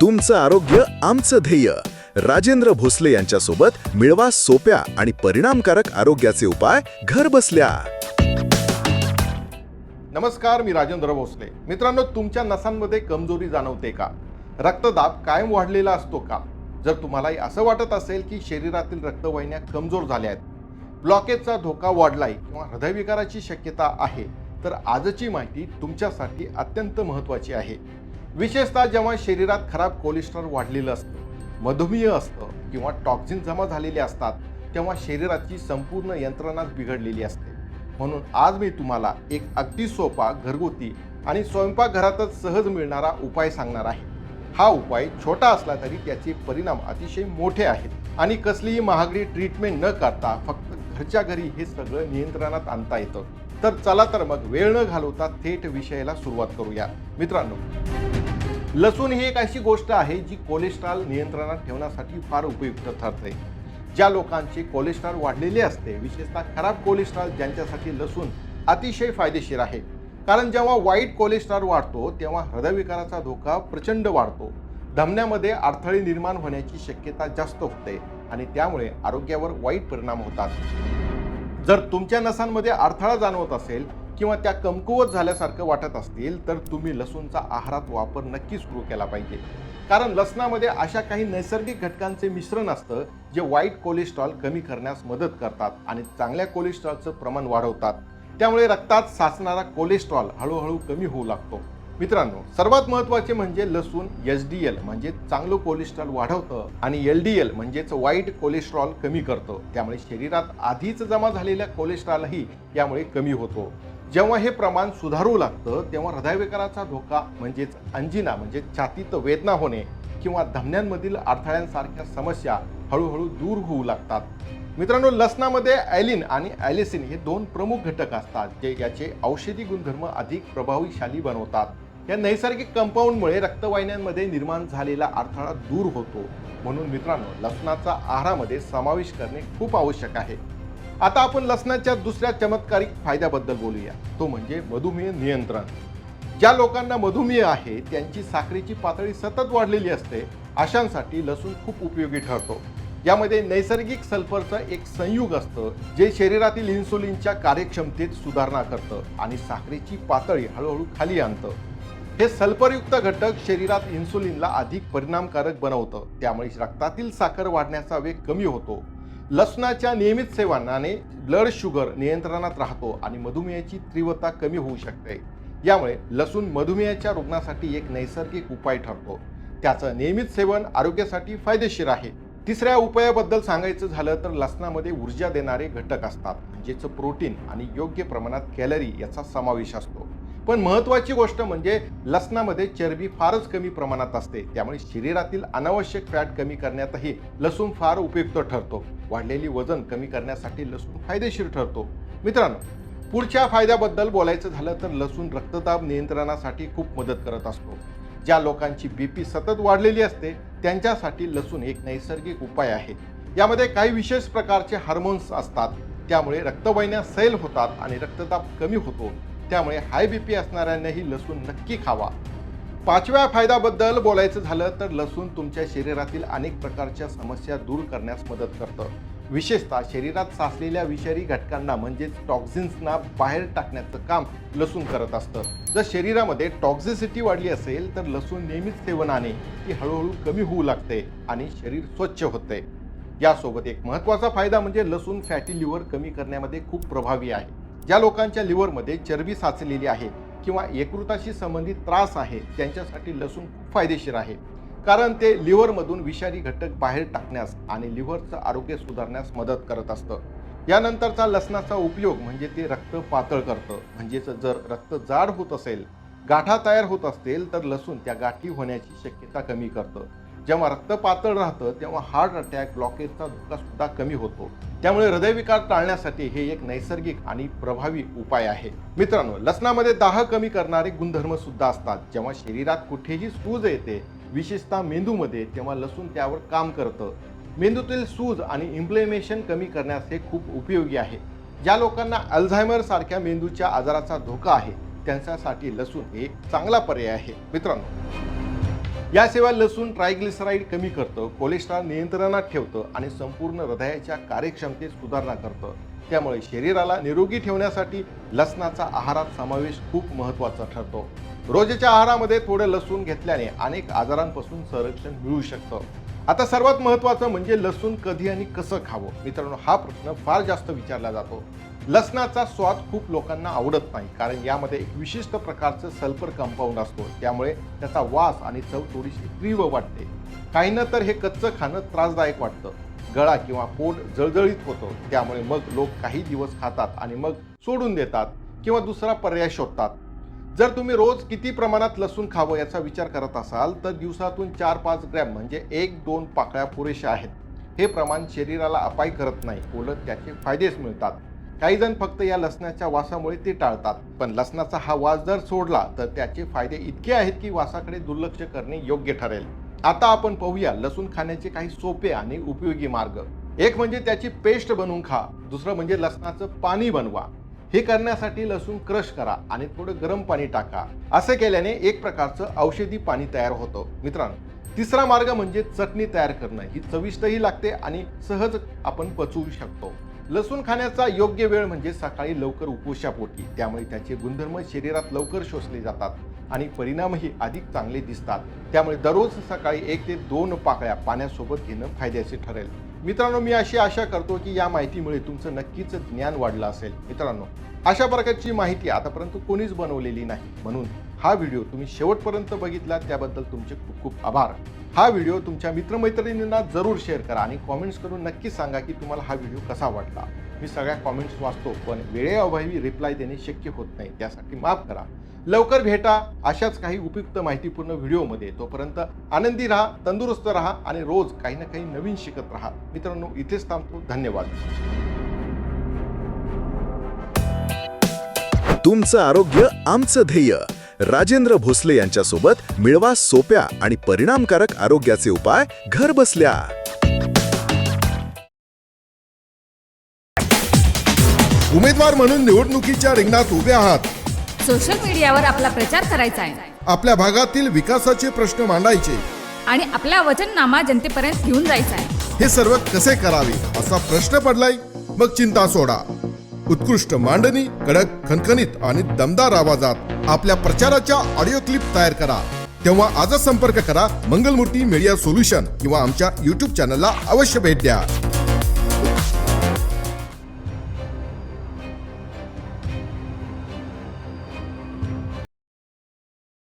तुमचं आरोग्य आमचं ध्येय. राजेंद्र भोसले यांच्यासोबत मिळवा सोप्या आणि परिणामकारक आरोग्याचे उपाय घर बसल्या. नमस्कार मी राजेंद्र भोसले. मित्रांनो तुमच्या नसांमध्ये कमजोरी जाणवते का? रक्तदाब कायम वाढलेला असतो का? जर तुम्हालाही असं वाटत असेल की शरीरातील रक्तवाहिन्या कमजोर झाल्या आहेत ब्लॉकेजचा धोका वाढलाय किंवा हृदयविकाराची शक्यता आहे तर आजची माहिती तुमच्यासाठी अत्यंत महत्त्वाची आहे. विशेषतः जेव्हा शरीरात खराब कोलेस्ट्रॉल वाढलेलं असतं मधुमेह असतं किंवा टॉक्झिन जमा झालेले असतात तेव्हा शरीराची संपूर्ण यंत्रणाच बिघडलेली असते. म्हणून आज मी तुम्हाला एक अगदी सोपा घरगुती आणि स्वयंपाकघरातच सहज मिळणारा उपाय सांगणार आहे. हा उपाय छोटा असला तरी त्याचे परिणाम अतिशय मोठे आहेत आणि कसलीही महागडी ट्रीटमेंट न करता फक्त घरच्या घरी हे सगळं नियंत्रणात आणता येतं. तर चला तर मग वेळ न घालवता थेट विषयाला सुरुवात करूया. मित्रांनो लसूण ही एक अशी गोष्ट आहे जी कोलेस्ट्रॉल नियंत्रणात ठेवण्यासाठी फार उपयुक्त ठरते. ज्या लोकांचे कोलेस्ट्रॉल वाढलेले असते विशेषतः खराब कोलेस्ट्रॉल ज्यांच्यासाठी लसूण अतिशय फायदेशीर आहे. कारण जेव्हा वाईट कोलेस्ट्रॉल वाढतो तेव्हा हृदयविकाराचा धोका प्रचंड वाढतो. धमन्यामध्ये अडथळे निर्माण होण्याची शक्यता जास्त होते आणि त्यामुळे आरोग्यावर वाईट परिणाम होतात. जर तुमच्या नसांमध्ये अडथळा जाणवत असेल किंवा त्या कमकुवत झाल्यासारखं वाटत असतील तर तुम्ही लसूणचा आहारात वापर नक्कीच सुरू केला पाहिजे. कारण लसणामध्ये अशा काही नैसर्गिक घटकांचे मिश्रण असतं जे वाईट कोलेस्ट्रॉल कमी करण्यास मदत करतात आणि चांगल्या कोलेस्ट्रॉलचं प्रमाण वाढवतात. त्यामुळे रक्तात साचणारा कोलेस्ट्रॉल हळूहळू कमी होऊ लागतो. मित्रांनो सर्वात महत्त्वाचे म्हणजे लसूण एच डी एल म्हणजे चांगलं कोलेस्ट्रॉल वाढवतं आणि एल डी एल म्हणजेच वाईट कोलेस्ट्रॉल कमी करतं. त्यामुळे शरीरात आधीच जमा झालेल्या कोलेस्ट्रॉलही यामुळे कमी होतो. जेव्हा हे प्रमाण सुधारू लागतं तेव्हा हृदयविकाराचा धोका म्हणजेच अंजिना म्हणजे छातीत वेदना होणे किंवा धमन्यांमधील अडथळ्यांसारख्या समस्या हळूहळू दूर होऊ लागतात. मित्रांनो लसणामध्ये ॲलिन आणि ॲलिसिन हे दोन प्रमुख घटक असतात जे याचे औषधी गुणधर्म अधिक प्रभावीशाली बनवतात. या नैसर्गिक कंपाऊंडमुळे रक्तवाहिन्यांमध्ये निर्माण झालेला अडथळा दूर होतो. म्हणून मित्रांनो लसणाचा आहारामध्ये समावेश करणे खूप आवश्यक आहे. आता आपण लसणाच्या दुसऱ्या चमत्कारिक फायद्याबद्दल बोलूया. तो म्हणजे मधुमेह नियंत्रण. ज्या लोकांना मधुमेह आहे त्यांची साखरेची पातळी सतत वाढलेली असते अशांसाठी लसूण खूप उपयोगी ठरतो. यामध्ये नैसर्गिक सल्फरचं एक संयुग असतं जे शरीरातील इन्सुलिनच्या कार्यक्षमतेत सुधारणा करतं आणि साखरेची पातळी हळूहळू खाली आणतं. हे सल्फरयुक्त घटक शरीरात इन्सुलिनला अधिक परिणामकारक बनवतं. त्यामुळे रक्तातील साखर वाढण्याचा वेग कमी होतो. लसणाच्या नियमित सेवनाने ब्लड शुगर नियंत्रणात राहतो आणि मधुमेहाची तीव्रता कमी होऊ शकते. यामुळे लसूण मधुमेहाच्या रुग्णासाठी एक नैसर्गिक उपाय ठरतो. त्याचं नियमित सेवन आरोग्यासाठी फायदेशीर आहे. तिसऱ्या उपायाबद्दल सांगायचं झालं तर लसणामध्ये ऊर्जा देणारे घटक असतात म्हणजेच प्रोटीन आणि योग्य प्रमाणात कॅलरी याचा समावेश असतो. पण महत्त्वाची गोष्ट म्हणजे लसणामध्ये चरबी फारच कमी प्रमाणात असते. त्यामुळे शरीरातील अनावश्यक फॅट कमी करण्यातही लसूण फार उपयुक्त ठरतो. वाढलेली वजन कमी करण्यासाठी लसूण फायदेशीर ठरतो. मित्रांनो पुढच्या फायद्याबद्दल बोलायचं झालं तर लसूण रक्तदाब नियंत्रणासाठी खूप मदत करत असतो. ज्या लोकांची बीपी सतत वाढलेली असते त्यांच्यासाठी लसूण एक नैसर्गिक उपाय आहे. यामध्ये काही विशेष प्रकारचे हार्मोन्स असतात. त्यामुळे रक्तवाहिन्या सैल होतात आणि रक्तदाब कमी होतो. त्यामुळे हाय बी पी असणाऱ्यांनाही लसूण नक्की खावा. पाचव्या फायद्याबद्दल बोलायचं झालं तर लसूण तुमच्या शरीरातील अनेक प्रकारच्या समस्या दूर करण्यास मदत करतं. विशेषतः शरीरात साचलेल्या विषारी घटकांना म्हणजेच टॉक्झिन्सना बाहेर टाकण्याचं काम लसूण करत असतं. जर शरीरामध्ये टॉक्झिसिटी वाढली असेल तर लसूण नेहमीच सेवनाने ती हळूहळू कमी होऊ लागते आणि शरीर स्वच्छ होते. यासोबत एक महत्त्वाचा फायदा म्हणजे लसूण फॅटी लिव्हर कमी करण्यामध्ये खूप प्रभावी आहे. ज्या लोकांच्या लिव्हरमध्ये चरबी साचलेली आहे किंवा यकृताशी संबंधित त्रास आहे त्यांच्यासाठी लसूण खूप फायदेशीर आहे. कारण ते लिव्हरमधून विषारी घटक बाहेर टाकण्यास आणि लिव्हरचं आरोग्य सुधारण्यास मदत करत असतं. यानंतरचा लसणाचा उपयोग म्हणजे ते रक्त पातळ करतं. म्हणजेच जर रक्त जाड होत असेल गाठा तयार होत असतील तर लसूण त्या गाठी होण्याची शक्यता कमी करतं. जेव्हा रक्त पातळ राहतं तेव्हा हार्ट अटॅक ब्लॉकेजचा धोका सुद्धा कमी होतो. त्यामुळे हृदयविकार टाळण्यासाठी हे एक नैसर्गिक आणि प्रभावी उपाय आहे. मित्रांनो लसणामध्ये दाह कमी करणारे गुणधर्म सुद्धा असतात. जेव्हा शरीरात कुठेही सूज येते विशेषतः मेंदूमध्ये तेव्हा लसूण त्यावर काम करतं. मेंदूतील सूज आणि इम्प्लेमेशन कमी करण्यास हे खूप उपयोगी आहे. ज्या लोकांना अल्झायमर सारख्या मेंदूच्या आजाराचा धोका आहे त्यांच्यासाठी लसूण एक चांगला पर्याय आहे. मित्रांनो याशिवाय लसूण ट्रायग्लिसराईड कमी करतं कोलेस्ट्रॉल नियंत्रणात ठेवतं आणि संपूर्ण हृदयाच्या कार्यक्षमतेत सुधारणा करतं. त्यामुळे शरीराला निरोगी ठेवण्यासाठी लसणाचा आहारात समावेश खूप महत्त्वाचा ठरतो. रोजच्या आहारामध्ये थोडं लसूण घेतल्याने अनेक आजारांपासून संरक्षण मिळू शकतं. आता सर्वात महत्त्वाचं म्हणजे लसूण कधी आणि कसं खावं? मित्रांनो हा प्रश्न फार जास्त विचारला जातो. लसणाचा स्वाद खूप लोकांना आवडत नाही कारण यामध्ये एक विशिष्ट प्रकारचं सल्फर कंपाऊंड असतो. त्यामुळे त्याचा वास आणि चव थोडीशी तीव्र वाटते. काहींना तर हे कच्चं खाणं त्रासदायक वाटतं. गळा किंवा पोट जळजळीत होतं. त्यामुळे मग लोक काही दिवस खातात आणि मग सोडून देतात किंवा दुसरा पर्याय शोधतात. जर तुम्ही रोज किती प्रमाणात लसूण खावं याचा विचार करत असाल तर दिवसातून चार पाच ग्रॅम म्हणजे एक दोन पाकळ्या पुरेशा आहेत. हे प्रमाण शरीराला अपाय करत नाही. उलट त्याचे फायदेच मिळतात. काही जण फक्त या लसणाच्या वासामुळे ते टाळतात. पण लसणाचा हा वास जर सोडला तर त्याचे फायदे इतके आहेत की वासाकडे दुर्लक्ष करणे योग्य ठरेल. आता आपण पाहूया लसूण खाण्याचे काही सोपे आणि उपयोगी मार्ग. एक म्हणजे त्याची पेस्ट बनवून खा. दुसरं म्हणजे लसणाचं पाणी बनवा. हे करण्यासाठी लसूण क्रश करा आणि थोडं गरम पाणी टाका. असे केल्याने एक प्रकारचं औषधी पाणी तयार होतं. मित्रांनो तिसरा मार्ग म्हणजे चटणी तयार करणं. ही चविष्टही लागते आणि सहज आपण पचवू शकतो. लसूण खाण्याचा योग्य वेळ म्हणजे सकाळी लवकर उपोषापोटी. त्यामुळे त्याचे गुणधर्म शरीरात लवकर शोषले जातात आणि परिणामही अधिक चांगले दिसतात. त्यामुळे दररोज सकाळी एक ते दोन पाकळ्या पाण्यासोबत घेणं फायद्याचे ठरेल. मित्रांनो मी अशी आशा करतो की या माहितीमुळे तुमचं नक्कीच ज्ञान वाढलं असेल. मित्रांनो अशा प्रकारची माहिती आतापर्यंत कोणीच बनवलेली नाही. म्हणून हा व्हिडिओ तुम्ही शेवटपर्यंत बघितला त्याबद्दल तुमचे खूप खूप आभार. हा व्हिडिओ तुमच्या मित्रमैत्रिणींना जरूर शेअर करा आणि कॉमेंट्स करून नक्की सांगा की तुम्हाला हा व्हिडिओ कसा वाटला. मी सगळ्या कॉमेंट्स वाचतो पण वेळेअभावी रिप्लाय देणे शक्य होत नाही त्यासाठी माफ करा. लवकर भेटा अशाच काही उपयुक्त माहितीपूर्ण व्हिडिओमध्ये. तोपर्यंत आनंदी राहा तंदुरुस्त राहा आणि रोज काही ना काही नवीन शिकत राहा. मित्रांनो इथेच थांबतो. धन्यवाद. तुमचं आरोग्य आमचं ध्येय. राजेंद्र भोसले यांच्यासोबत मिळवा सोप्या आणि परिणामकारक आरोग्याचे उपाय घर बसल्या. उमेदवार म्हणून निवडणुकीच्या रिंगणात उभे आहात. सोशल मीडियावर आपला प्रचार करायचा आहे. आपल्या भागातील विकासाचे प्रश्न मांडायचे. आणि आपला वचननामा जनतेपर्यंत घेऊन जायचा आहे. हे सर्व कसे करावे असा प्रश्न पडलाय? मग चिंता सोडा. उत्कृष्ट मांडणी कडक खणखणीत आणि दमदार आवाजात. आपल्या प्रचाराच्या ऑडिओ क्लिप तयार करा. तेव्हा आजच संपर्क करा मंगलमूर्ती मीडिया सोल्युशन किंवा आमच्या युट्यूब चॅनलला अवश्य भेट द्या.